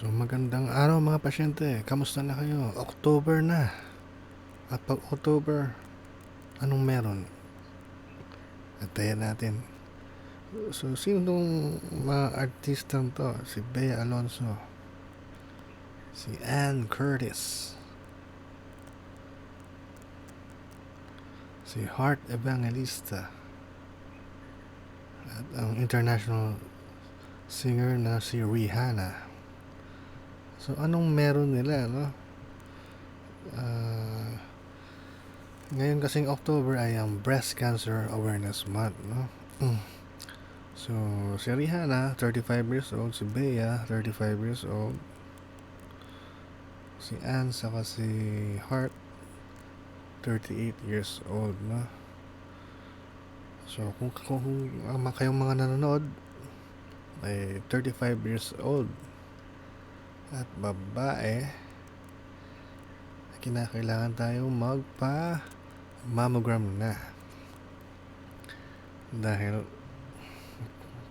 So magandang araw mga pasyente. Kamusta na kayo? October na. At pag October, anong meron? Antayin natin. So sino tong mga artistang to? Si Bea Alonso. Si Ann Curtis. Si Heart Evangelista. At ang international singer na si Rihanna. So, anong meron nila, no? Ah, ngayon kasing October ay ang Breast Cancer Awareness Month, no? So, si Rihanna, 35 years old. Si Bea, 35 years old. Si Anne, saka si Hart, 38 years old, no? So, kung, kung, kung kayong mga nanonood, ay 35 years old at babae, kinakailangan tayo magpa mammogram na. Dahil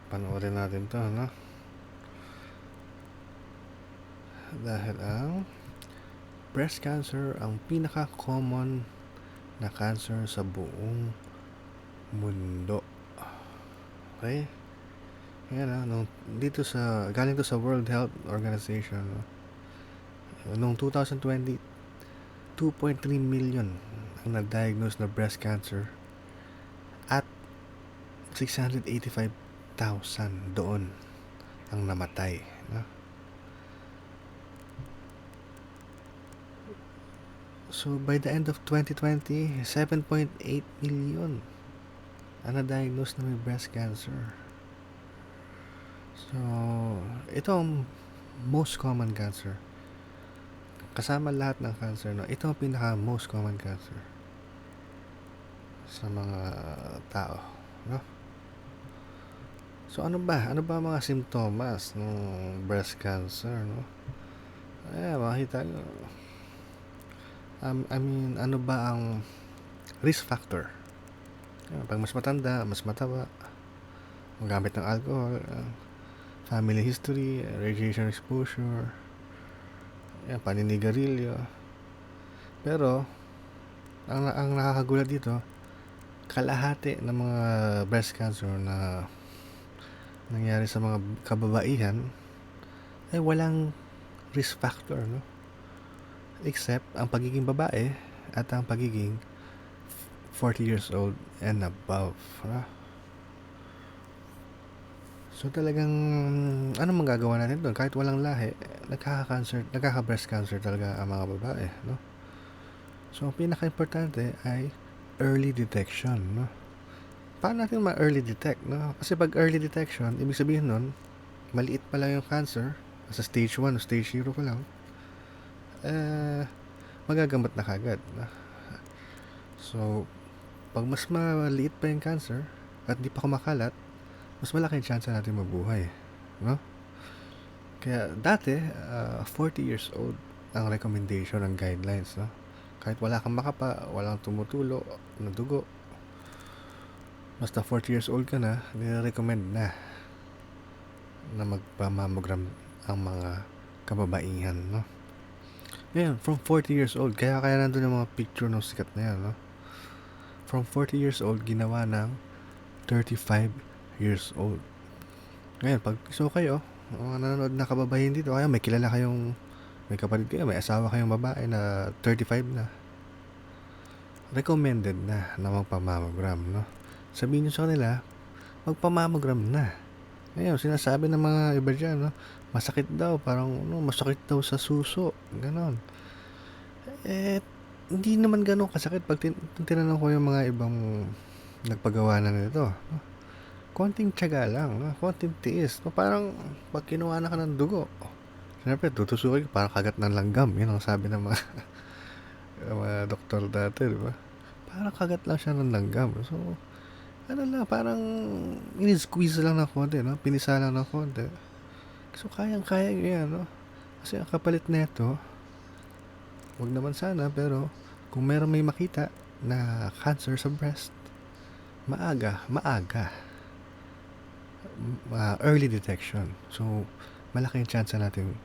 panoorin natin to, no? Dahil ang breast cancer ang pinaka-common na cancer sa buong mundo. Okay? Yan nung, dito sa, galing to sa World Health Organization, no? Noong 2020, 2.3 million ang na-diagnose na breast cancer at 685,000 doon ang namatay. No? So, by the end of 2020, 7.8 million ang na-diagnose na may breast cancer. So, ito ang most common cancer. Kasama lahat ng cancer, no? Ito ang pinaka most common cancer sa mga tao, no? So, ano ba? Ano ba mga simptomas ng breast cancer, no? Eh, makita nyo. Um, I mean, ano ba ang risk factor? Pag mas matanda, mas mataba, magamit ng alcohol, ah, family history, radiation exposure, yan, paninigarilyo. Pero, ang, ang nakakagulat dito, kalahati ng mga breast cancer na nangyari sa mga kababaihan ay walang risk factor, no? Except ang pagiging babae at ang pagiging 40 years old and above. no? So talagang ano magagawa natin doon kahit walang lahi, nagkaka-cancer, nagkaka-breast cancer talaga ang mga babae, no? So ang pinaka-importante ay early detection, no? Paano natin ma-early detect, no? Kasi pag early detection, ibig sabihin nun, maliit pa lang yung cancer, sa stage 1 o stage 0 pa lang, eh, magagamot na kagad. No? So, pag mas maliit pa yung cancer at di pa kumakalat, mas malaki yung chance natin mabuhay. No? Kaya dati, ah, 40 years old ang recommendation ng guidelines. No? Kahit wala kang makapa, walang tumutulo na dugo, basta 40 years old ka na, nire-recommend na na magpa-mammogram ang mga kababaihan. No? Ngayon, from 40 years old, kaya kaya nandun yung mga picture ng sikat na yan, no? From 40 years old, ginawa ng 35 years old. Ngayon, pag so kayo, mga nanonood na kababayan dito, kaya may kilala kayong, may kapatid kayo, may asawa kayong babae na 35 na. Recommended na na magpamammogram, no? Sabihin nyo sa kanila, magpamammogram na. Ngayon, sinasabi ng mga iba dyan, no? Masakit daw, parang, no, masakit daw sa suso. Ganon. Eh, hindi naman ganun kasakit pag tin- tinanong ko yung mga ibang nagpagawa na nito. No? Konting tiyaga lang, no? konting tiis. No? Parang pag kinuha na ka ng dugo, siyempre tutusukin ka, parang kagat ng langgam. Yun ang sabi ng mga, mga doktor dati, di ba? Parang kagat lang siya ng langgam. So, ano lang, parang in-squeeze lang ng konti, no? Pinisa lang ng konti. So, kayang-kaya yan, no? Kasi ang kapalit nito, wag naman sana, pero kung meron may makita na cancer sa breast, maaga, maaga. Ah, early detection. So, malaki yung chance natin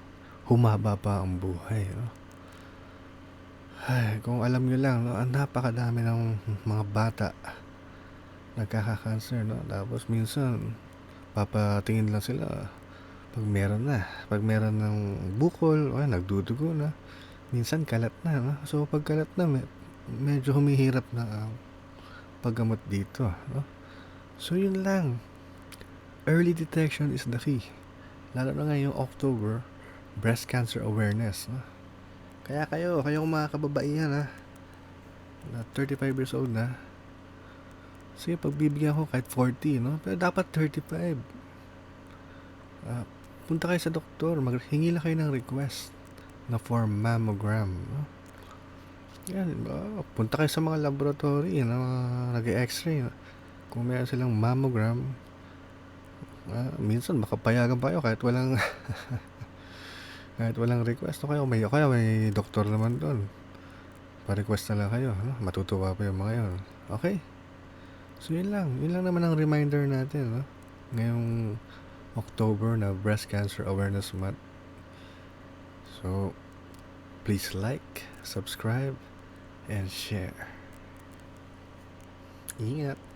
humaba pa ang buhay, no? Ay, kung alam niyo lang, no, napakadami ng mga bata nagkaka-cancer, no? Tapos minsan, papatingin lang sila pag meron na. Pag meron ng bukol, o nagdudugo na. Minsan kalat na, no? So, pag kalat na, me- medyo humihirap na ang paggamot dito, no? So, yun lang. Early detection is the key. Lalo na ngayong October, breast cancer awareness, no? Kaya kayo, kayong mga kababaihan ha, na 35 years old na, sige, pagbibigyan ko kahit 40, no? Pero dapat 35. Ah, punta kayo sa doktor, maghingi lang kayo ng request na for mammogram, no? Yan, ah, punta kayo sa mga laboratory, na mga nag-x-ray, no? Kung meron silang mammogram, ah, minsan makapayagan pa kayo kahit walang kahit walang request o kaya may kaya may doktor naman doon. Pa-request na lang kayo, no? Matutuwa pa yung mga yun. Okay? So yun lang, yun lang naman ang reminder natin, no? Ngayong October na Breast Cancer Awareness Month. So, please like, subscribe, and share. Ingat!